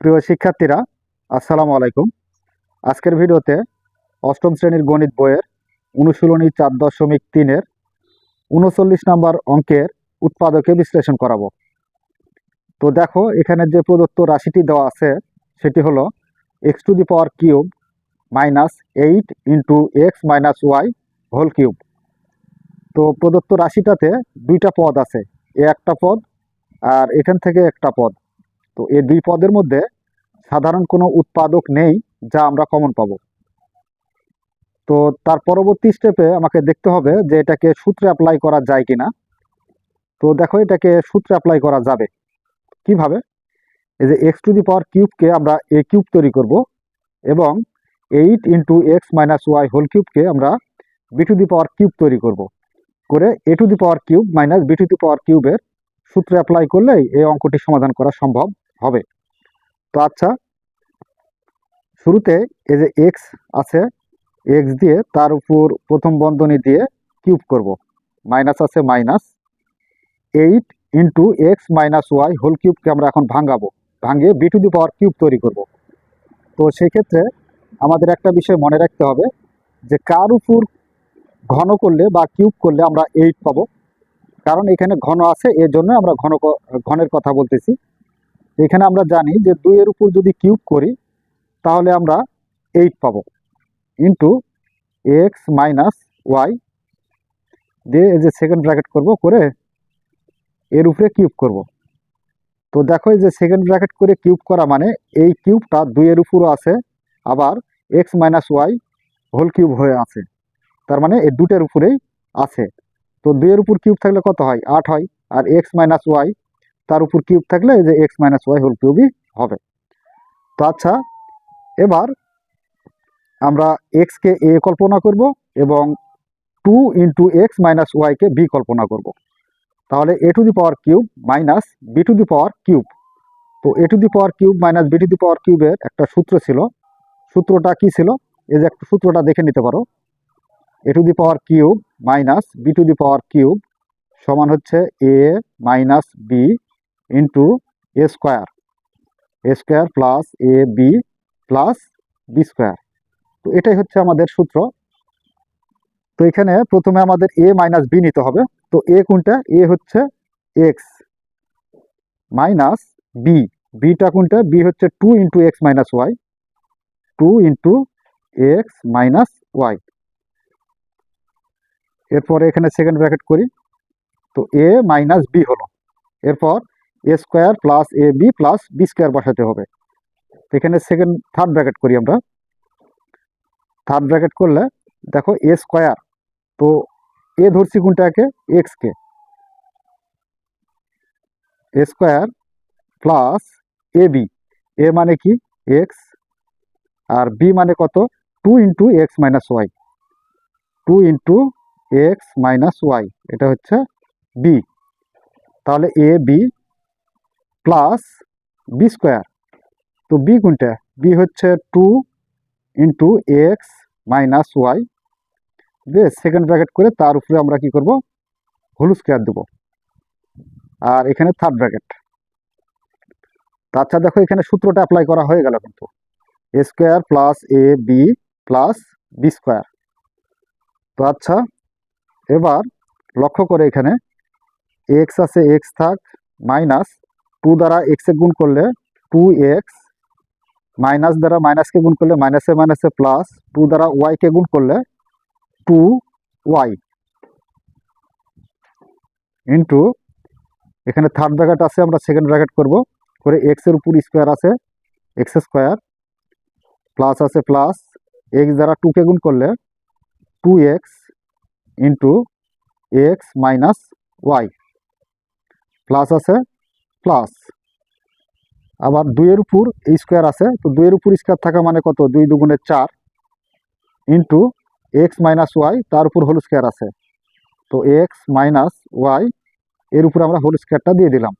প্রিয় শিক্ষার্থীরা, আসসালামু আলাইকুম। আজকের ভিডিওতে অষ্টম শ্রেণির গণিত বইয়ের অনুশীলনী চার দশমিক তিনের উনচল্লিশ নম্বর অঙ্কের উৎপাদকে বিশ্লেষণ করাবো। তো দেখো, এখানে যে প্রদত্ত রাশিটি দেওয়া আছে, সেটি হলো X to the power cube minus eight into X minus Y whole cube. তো প্রদত্ত রাশিটাতে দুইটা পদ আছে, এ একটা পদ আর এখান থেকে একটা পদ। তো এই দুই পদের মধ্যে সাধারণ কোনো উৎপাদক নেই যা আমরা কমন পাব। তো তার পরবর্তী স্টেপে আমাকে দেখতে হবে যে এটাকে সূত্রে অ্যাপ্লাই করা যায় কিনা। তো দেখো এটাকে সূত্রে অ্যাপ্লাই করা যাবে। কীভাবে? এই যে এক্স টু দি পাওয়ার কিউবকে আমরা এ কিউব তৈরি করব এবং eight into X minus Y whole কিউবকে আমরা B to the power cube তৈরি করব। করে A to the power cube minus B to the power কিউবের সূত্রে অ্যাপ্লাই করলেই এই অঙ্কটি সমাধান করা সম্ভব। হবে। তো আচ্ছা শুরুতে এই যে এক্স আছে এক্স দিয়ে তার উপর প্রথম বন্ধনী দিয়ে কিউব করব। মাইনাস আছে minus eight into X minus Y whole কিউবকে আমরা এখন ভাঙাবো, ভাঙিয়ে B to the power cube তৈরি করব। তো সেই ক্ষেত্রে আমাদের একটা বিষয় মনে রাখতে হবে যে কার উপর ঘন করলে বা কিউব করলে আমরা এইট পাবো। কারণ এখানে ঘন আছে এর জন্য আমরা ঘন ঘনের কথা বলতেছি। এখানে আমরা জানি যে দুইয়ের উপর যদি কিউব করি, তাহলে আমরা এইট পাবো। ইন্টু এক্স মাইনাস ওয়াই দিয়ে যে সেকেন্ড ব্র্যাকেট করব, করে এর উপরে কিউব করব। তো দেখো এই যে সেকেন্ড ব্র্যাকেট করে কিউব করা মানে এই কিউবটা দুইয়ের উপরও আছে, আবার X minus Y whole cube হয়ে আছে। তার মানে এই দুটের উপরেই আছে। তো দুইয়ের উপর কিউব থাকলে কত হয়? আট হয়। আর এক্স মাইনাস ওয়াই তার উপর কিউব থাকলে এই যে এক্স মাইনাস ওয়াই হোল কিউবই হবে। তো আচ্ছা এবার আমরা এক্সকে এ কল্পনা করব এবং টু ইন্টু এক্স মাইনাস ওয়াইকে বি কল্পনা করব। তাহলে A to the power cube minus B to the power cube. তো A to the power cube minus B to the power কিউবের একটা সূত্র ছিল। সূত্রটা কি ছিল? এই যে একটা সূত্রটা দেখে নিতে পারো। A to the power cube minus B to the power cube সমান হচ্ছে A minus B into A square A square plus A B plus B square তো এটাই হচ্ছে আমাদের সূত্র। তো এখানে প্রথমে আমাদের এ মাইনাস বি নিতে হবে। তো এ কোনটা? এ হচ্ছে এক্স মাইনাস বি বিটা কোনটা? বি হচ্ছে two into X minus Y two into X minus Y এরপরে এখানে সেকেন্ড ব্র্যাকেট করি। তো এ মাইনাস বি হলো। এরপর A square plus A B plus B square বসাতে হবে। এখানে সেকেন্ড থার্ড ব্র্যাকেট করি আমরা। থার্ড ব্র্যাকেট করলে, দেখো এ স্কোয়ার তো এ ধরছি কোনটাকে? এক্সকে A square plus A B A মানে কি? এক্স আর বি মানে কত? Two into X minus Y two into X minus Y এটা হচ্ছে বি তাহলে A B plus B square তো বি কোনটা বি হচ্ছে two into X minus Y দিয়ে সেকেন্ড ব্র্যাকেট করে তার উপরে আমরা কি করব? হোল স্কোয়ার দেবো। আর এখানে থার্ড ব্র্যাকেট আচ্ছা দেখো এখানে সূত্রটা অ্যাপ্লাই করা হয়ে গেল কিন্তু। A square plus A B plus B square তো আচ্ছা এবার লক্ষ্য করে এখানে এক্স আছে এক্স থাক মাইনাস টু দ্বারা এক্সে গুণ করলে টু এক্স মাইনাস দ্বারা মাইনাসকে গুণ করলে মাইনাসে মাইনাসে প্লাস টু দ্বারা ওয়াইকে গুণ করলে টু ওয়াই ইন্টু এখানে থার্ড ব্র্যাকেট আছে, আমরা সেকেন্ড ব্র্যাকেট করব। করে এক্সের উপর স্কোয়ার আছে এক্স স্কোয়ার প্লাস আছে প্লাস এক্স দ্বারা টুকে গুণ করলে two X into X minus Y plus আছে প্লাস আবার দুইয়ের উপর স্কোয়ার আছে, তো দুইয়ের উপর স্কোয়ার থাকা মানে কত? দুই দুগুণে চার ইন্টু এক্স মাইনাস ওয়াই তার উপর হোল স্কোয়ার আছে। তো এক্স মাইনাস ওয়াই এর উপর আমরা হোল স্কোয়ারটা দিয়ে দিলাম।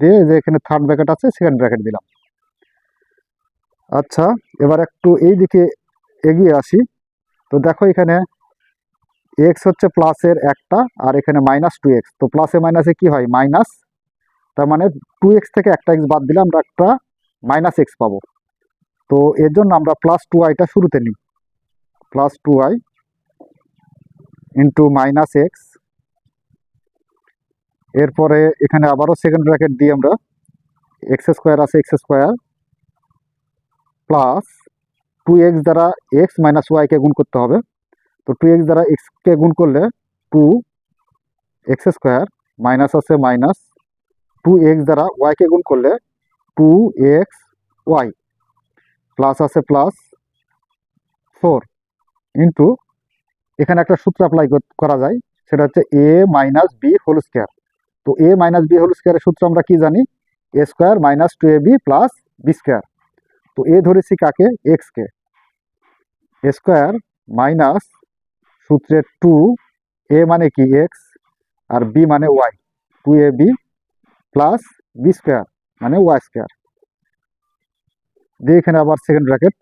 দিয়ে যে এখানে থার্ড ব্র্যাকেট আছে সেকেন্ড ব্র্যাকেট দিলাম। আচ্ছা এবার একটু এই দিকে এগিয়ে আসি। তো দেখো এখানে এক্স হচ্ছে প্লাসের একটা, আর এখানে মাইনাস টু এক্স তো প্লাসে মাইনাসে কি হয়? মাইনাস তার মানে টু এক্স থেকে একটা এক্স বাদ দিলে আমরা একটা মাইনাস এক্স পাবো। তো এর জন্য আমরা প্লাস টু আইটা শুরুতে নিই। Plus two I into minus X এরপরে এখানে আবারও সেকেন্ড ব্র্যাকেট দিই আমরা এক্স স্কোয়ার আছে X square plus two X দ্বারা এক্স মাইনাস ওয়াইকে গুণ করতে হবে। তো টু এক্স দ্বারা এক্সকে গুণ করলে টু এক্স স্কোয়ার মাইনাস আছে মাইনাস টু এক্স দ্বারা ওয়াইকে গুণ করলে টু এক্স ওয়াই প্লাস আছে প্লাস ফোর ইন্টু এখানে একটা সূত্র অ্যাপ্লাই করা যায়, সেটা হচ্ছে A minus B whole square তো এ মাইনাস বি হোল স্কোয়ারের সূত্র আমরা কি জানি? A square minus two A B plus B square তো এ ধরেছি কাকে? এক্সকে এ স্কোয়ার মাইনাস সূত্রের টু এ মানে কি? এক্স আর বি মানে Y two A B plus B square মানে ওয়াই স্কোয়ার দিয়ে এখানে আবার সেকেন্ড ব্র্যাকেট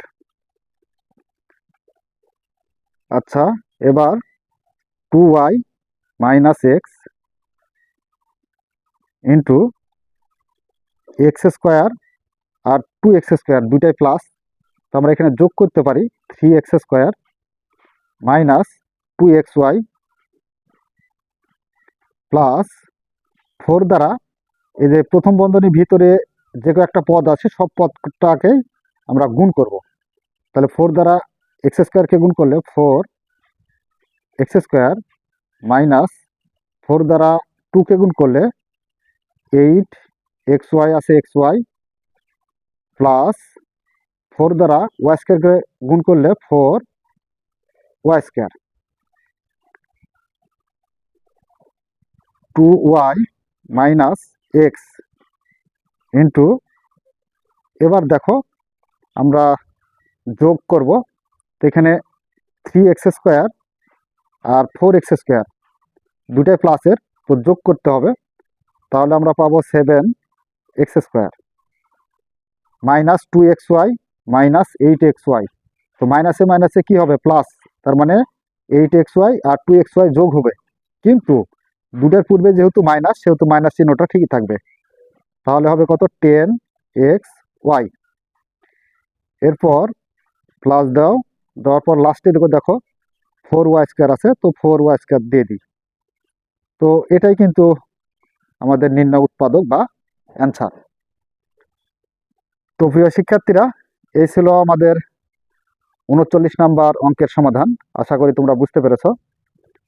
আচ্ছা এবার two Y minus X into X square আর টু এক্স স্কোয়ার দুটাই প্লাস তো আমরা এখানে যোগ করতে পারি three X square minus two X Y plus four দ্বারা এই যে প্রথম বন্ধনীর ভিতরে যে একটা পদ আছে, সব পদটাকে আমরা গুণ করব। তাহলে ফোর দ্বারা এক্স স্কোয়ারকে গুণ করলে four X square minus four দ্বারা টুকে গুণ করলে এইট এক্স ওয়াই আছে এক্স ওয়াই প্লাস ফোর দ্বারা ওয়াই স্কোয়ারকে গুণ করলে four Y square two Y minus X into এবার দেখো আমরা যোগ করব, তো এখানে থ্রি এক্স স্কোয়ার আর ফোর এক্স স্কোয়ার দুটাই প্লাসের তো যোগ করতে হবে, তাহলে আমরা পাবো seven X square minus two X Y minus eight X Y তো মাইনাসে মাইনাসে কী হবে? প্লাস তার মানে এইট এক্স ওয়াই আর টু এক্স ওয়াই যোগ হবে, কিন্তু দুটার পূর্বে যেহেতু মাইনাস, সেহেতু মাইনাস চিহ্নটা ঠিকই থাকবে। তাহলে হবে কত? Ten X Y. এরপর প্লাস দাও, দেওয়ার পর লাস্টে দেখো দেখো ফোর ওয়াই স্কোয়ার আছে, তো ফোর ওয়াই স্কোয়ার দিয়ে দিই। তো এটাই কিন্তু আমাদের নির্ণয় উৎপাদক বা অ্যান্সার তো প্রিয় শিক্ষার্থীরা, এই ছিল আমাদের উনচল্লিশ নাম্বার অঙ্কের সমাধান। আশা করি তোমরা বুঝতে পেরেছ।